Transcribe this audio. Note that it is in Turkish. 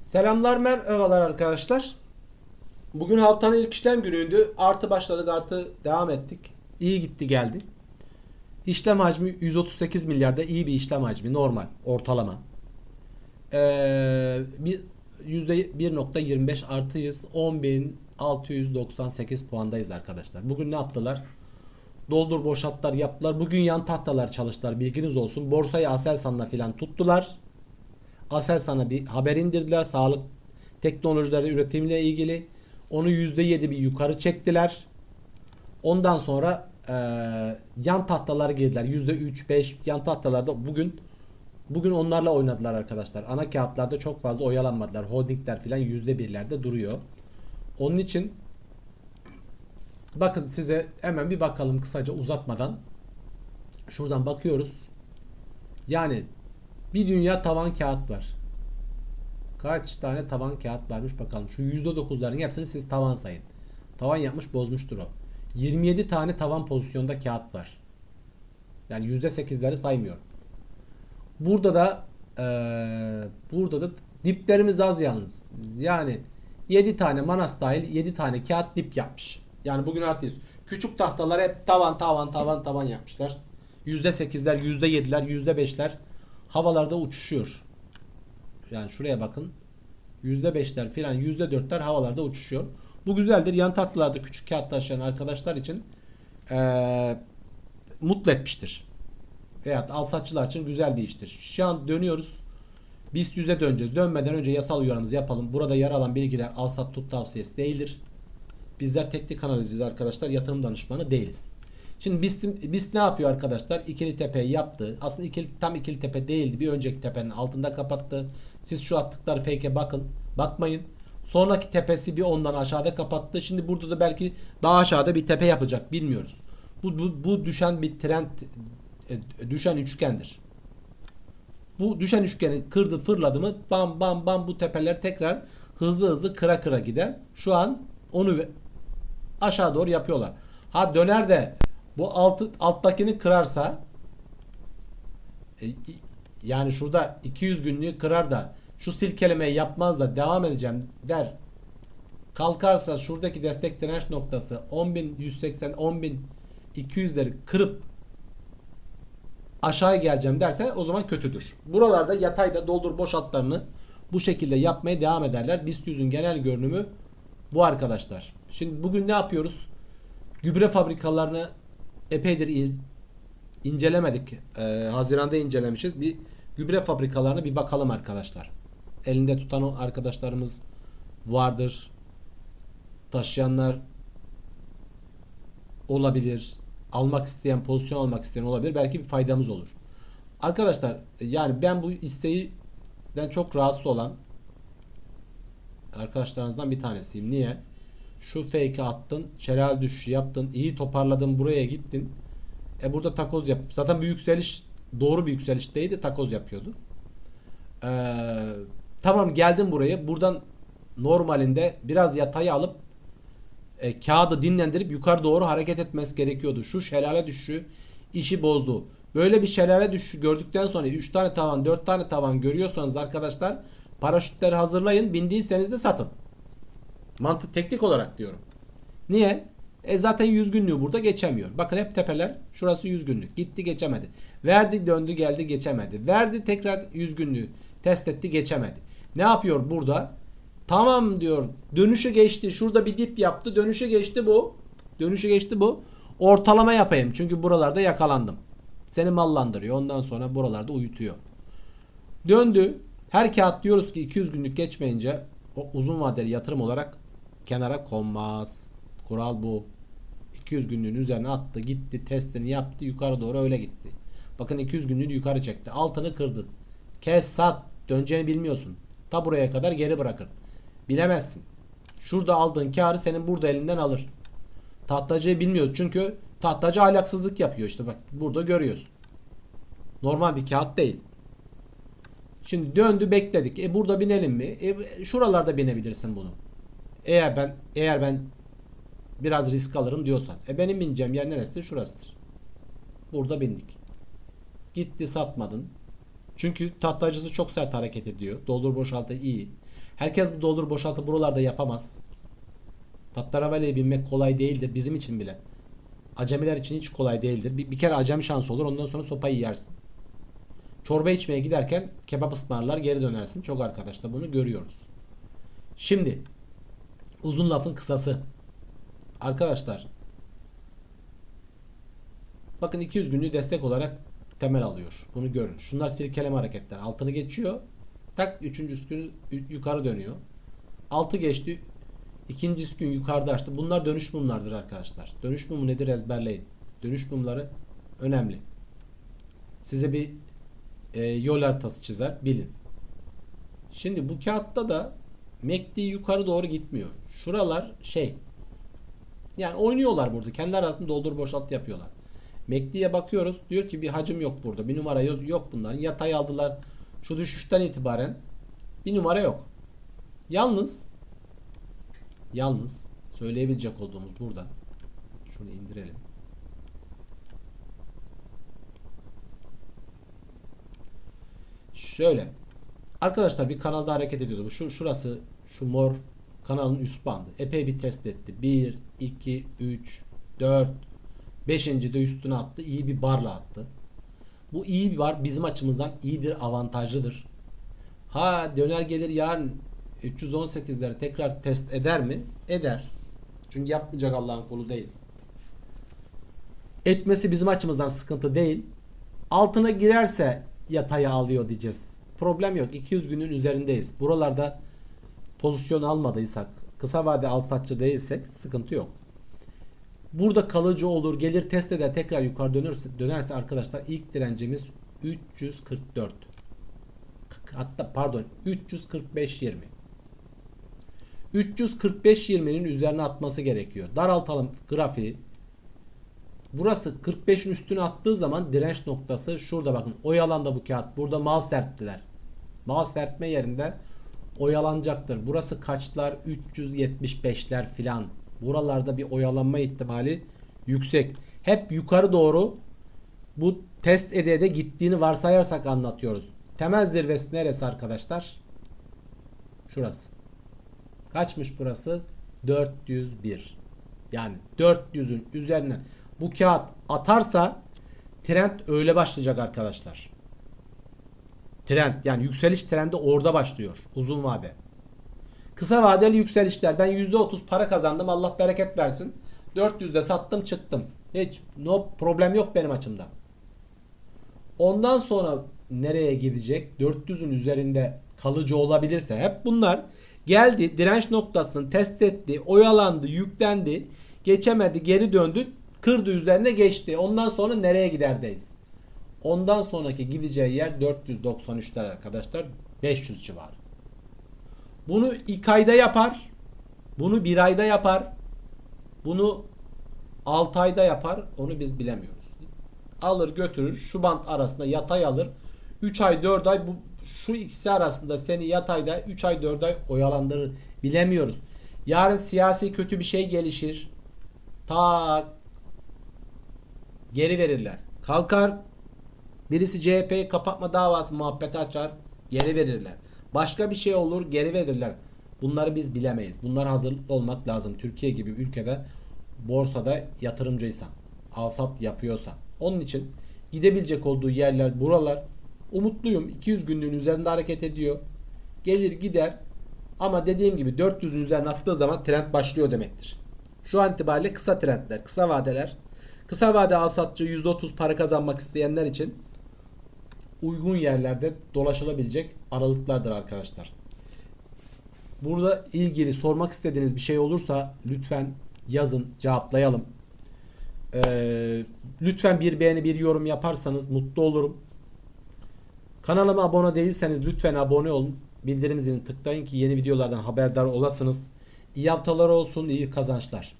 Selamlar merhabalar arkadaşlar. Bugün haftanın ilk işlem günüydü. Artı başladık artı devam ettik. İyi gitti geldi. İşlem hacmi 138 milyarda iyi bir işlem hacmi normal ortalama. Ee, bir %1.25 artıyız. 10.698 puandayız arkadaşlar. Bugün ne yaptılar? Doldur boşaltlar yaptılar. Bugün yan tahtalar çalıştılar. Bilginiz olsun. Borsayı Aselsan'la filan tuttular. Aselsan'a bir haber indirdiler. Sağlık teknolojileri üretimiyle ilgili. Onu %7 bir yukarı çektiler. Ondan sonra e, yan tahtalara girdiler. %3, 5 yan tahtalarda bugün bugün onlarla oynadılar arkadaşlar. Ana kağıtlarda çok fazla oyalanmadılar. Holdingler filan %1'lerde duruyor. Onun için bakın size hemen bir bakalım kısaca uzatmadan. Şuradan bakıyoruz. Yani bir dünya tavan kağıt var. Kaç tane tavan kağıt varmış bakalım. Şu %9'ların hepsini siz tavan sayın. Tavan yapmış bozmuştur o. 27 tane tavan pozisyonda kağıt var. Yani %8'leri saymıyorum. Burada da eee, burada da diplerimiz az yalnız. Yani 7 tane manas dahil 7 tane kağıt dip yapmış. Yani bugün artıyız. Küçük tahtalar hep tavan tavan tavan tavan yapmışlar. %8'ler, %7'ler, %5'ler havalarda uçuşuyor. Yani şuraya bakın. %5'ler filan %4'ler havalarda uçuşuyor. Bu güzeldir. Yan tatlılarda küçük kağıt taşıyan arkadaşlar için eee, mutlu etmiştir. Veyahut alsatçılar için güzel bir iştir. Şu an dönüyoruz. BIST 100'e döneceğiz. Dönmeden önce yasal uyarımızı yapalım. Burada yer alan bilgiler alsat tut tavsiyesi değildir. Bizler teknik analiziz arkadaşlar. Yatırım danışmanı değiliz. Şimdi BIST, BIST ne yapıyor arkadaşlar? İkili tepe yaptı. Aslında ikili, tam ikili tepe değildi. Bir önceki tepenin altında kapattı. Siz şu attıkları fake'e bakın. Bakmayın. Sonraki tepesi bir ondan aşağıda kapattı. Şimdi burada da belki daha aşağıda bir tepe yapacak. Bilmiyoruz. Bu, bu, bu düşen bir trend e, düşen üçgendir. Bu düşen üçgeni kırdı fırladı mı bam bam bam bu tepeler tekrar hızlı hızlı kıra kıra gider. Şu an onu aşağı doğru yapıyorlar. Ha döner de bu altı, alttakini kırarsa e, yani şurada 200 günlüğü kırar da şu silkelemeyi yapmaz da devam edeceğim der. Kalkarsa şuradaki destek direnç noktası 10.180 10.200'leri kırıp aşağıya geleceğim derse o zaman kötüdür. Buralarda yatayda doldur boşaltlarını bu şekilde yapmaya devam ederler. BIST 100'ün genel görünümü bu arkadaşlar. Şimdi bugün ne yapıyoruz? Gübre fabrikalarını epeydir iz- incelemedik. Ee, Haziran'da incelemişiz. Bir gübre fabrikalarına bir bakalım arkadaşlar. Elinde tutan arkadaşlarımız vardır. Taşıyanlar olabilir. Almak isteyen, pozisyon almak isteyen olabilir. Belki bir faydamız olur. Arkadaşlar yani ben bu isteğinden çok rahatsız olan arkadaşlarınızdan bir tanesiyim. Niye? Şu fake'i attın, şelal düşüşü yaptın, iyi toparladın, buraya gittin. E burada takoz yap. Zaten bir yükseliş doğru bir yükseliş değildi, takoz yapıyordu. Ee, tamam geldim buraya. Buradan normalinde biraz yatayı alıp e, kağıdı dinlendirip yukarı doğru hareket etmesi gerekiyordu. Şu şelale düşüşü işi bozdu. Böyle bir şelale düşüşü gördükten sonra 3 tane tavan 4 tane tavan görüyorsanız arkadaşlar paraşütleri hazırlayın bindiyseniz de satın. Mantık teknik olarak diyorum. Niye? E zaten 100 günlüğü burada geçemiyor. Bakın hep tepeler. Şurası 100 günlük. Gitti geçemedi. Verdi döndü geldi geçemedi. Verdi tekrar 100 günlüğü. Test etti geçemedi. Ne yapıyor burada? Tamam diyor. Dönüşü geçti. Şurada bir dip yaptı. Dönüşü geçti bu. Dönüşü geçti bu. Ortalama yapayım. Çünkü buralarda yakalandım. Seni mallandırıyor. Ondan sonra buralarda uyutuyor. Döndü. Her kağıt diyoruz ki 200 günlük geçmeyince o uzun vadeli yatırım olarak kenara konmaz. Kural bu. 200 günlüğün üzerine attı, gitti, testini yaptı, yukarı doğru öyle gitti. Bakın 200 günlüğünü yukarı çekti. Altını kırdı. Kes, sat. Döneceğini bilmiyorsun. Ta buraya kadar geri bırakır. Bilemezsin. Şurada aldığın karı senin burada elinden alır. Tahtacıyı bilmiyoruz çünkü tahtacı ahlaksızlık yapıyor işte bak burada görüyorsun. Normal bir kağıt değil. Şimdi döndü bekledik. E burada binelim mi? E şuralarda binebilirsin bunu. Eğer ben eğer ben biraz risk alırım diyorsan. E benim bineceğim yer neresi? Şurasıdır. Burada bindik. Gitti satmadın. Çünkü tahtacısı çok sert hareket ediyor. Doldur boşaltı iyi. Herkes bu doldur boşaltı buralarda yapamaz. Tattaravale'ye binmek kolay değildir bizim için bile. Acemiler için hiç kolay değildir. Bir, bir kere acemi şansı olur ondan sonra sopayı yersin. Çorba içmeye giderken kebap ısmarlar geri dönersin. Çok arkadaşlar bunu görüyoruz. Şimdi uzun lafın kısası. Arkadaşlar bakın 200 günlüğü destek olarak temel alıyor. Bunu görün. Şunlar silkeleme hareketler. Altını geçiyor. Tak üçüncü gün yukarı dönüyor. Altı geçti. İkinci gün yukarıda açtı. Bunlar dönüş mumlardır arkadaşlar. Dönüş mumu nedir ezberleyin. Dönüş mumları önemli. Size bir e, yol haritası çizer. Bilin. Şimdi bu kağıtta da MACD yukarı doğru gitmiyor. Şuralar şey yani oynuyorlar burada. Kendi arasında doldur boşalt yapıyorlar. MACD'ye bakıyoruz. Diyor ki bir hacim yok burada. Bir numara yok, bunların. Yatay aldılar. Şu düşüşten itibaren bir numara yok. Yalnız yalnız söyleyebilecek olduğumuz burada. Şunu indirelim. Şöyle. Arkadaşlar bir kanalda hareket ediyordu. Şu şurası şu mor kanalın üst bandı. Epey bir test etti. 1 2 3 4 5. de üstüne attı. İyi bir barla attı. Bu iyi bir bar bizim açımızdan iyidir, avantajlıdır. Ha döner gelir yarın 318'leri tekrar test eder mi? Eder. Çünkü yapmayacak Allah'ın kulu değil. Etmesi bizim açımızdan sıkıntı değil. Altına girerse yataya alıyor diyeceğiz. Problem yok. 200 günün üzerindeyiz. Buralarda pozisyon almadıysak, kısa vade al satçı değilsek sıkıntı yok. Burada kalıcı olur, gelir test eder tekrar yukarı dönerse, dönerse arkadaşlar ilk direncimiz 344. Hatta pardon 345.20. 345.20'nin üzerine atması gerekiyor. Daraltalım grafiği. Burası 45'in üstüne attığı zaman direnç noktası şurada bakın. Oyalanda bu kağıt. Burada mal serptiler. Mal serpme yerinde oyalanacaktır. Burası kaçlar? 375'ler filan. Buralarda bir oyalanma ihtimali yüksek. Hep yukarı doğru bu test ede de gittiğini varsayarsak anlatıyoruz. Temel zirvesi neresi arkadaşlar? Şurası. Kaçmış burası? 401. Yani 400'ün üzerine bu kağıt atarsa trend öyle başlayacak arkadaşlar. Trend yani yükseliş trendi orada başlıyor. Uzun vade. Kısa vadeli yükselişler. Ben %30 para kazandım. Allah bereket versin. 400'de sattım çıktım. Hiç no problem yok benim açımdan. Ondan sonra nereye gidecek? 400'ün üzerinde kalıcı olabilirse hep bunlar geldi direnç noktasını test etti, oyalandı, yüklendi, geçemedi, geri döndü, kırdı üzerine geçti. Ondan sonra nereye giderdeyiz? Ondan sonraki gideceği yer 493'ler arkadaşlar. 500 civarı. Bunu iki ayda yapar. Bunu bir ayda yapar. Bunu 6 ayda yapar. Onu biz bilemiyoruz. Alır götürür. Şu bant arasında yatay alır. 3 ay 4 ay bu şu ikisi arasında seni yatayda 3 ay 4 ay oyalandırır. Bilemiyoruz. Yarın siyasi kötü bir şey gelişir. Tak geri verirler. Kalkar birisi CHP kapatma davası muhabbeti açar. Geri verirler. Başka bir şey olur geri verirler. Bunları biz bilemeyiz. Bunlar hazır olmak lazım. Türkiye gibi ülkede borsada yatırımcıysan, alsat yapıyorsan. Onun için gidebilecek olduğu yerler buralar. Umutluyum. 200 günlüğün üzerinde hareket ediyor. Gelir gider. Ama dediğim gibi 400'ün üzerine attığı zaman trend başlıyor demektir. Şu an itibariyle kısa trendler, kısa vadeler. Kısa vade alsatçı %30 para kazanmak isteyenler için uygun yerlerde dolaşılabilecek aralıklardır arkadaşlar. Burada ilgili sormak istediğiniz bir şey olursa lütfen yazın cevaplayalım. Ee, lütfen bir beğeni bir yorum yaparsanız mutlu olurum. Kanalıma abone değilseniz lütfen abone olun. Bildirim zilini tıklayın ki yeni videolardan haberdar olasınız. İyi haftalar olsun, iyi kazançlar.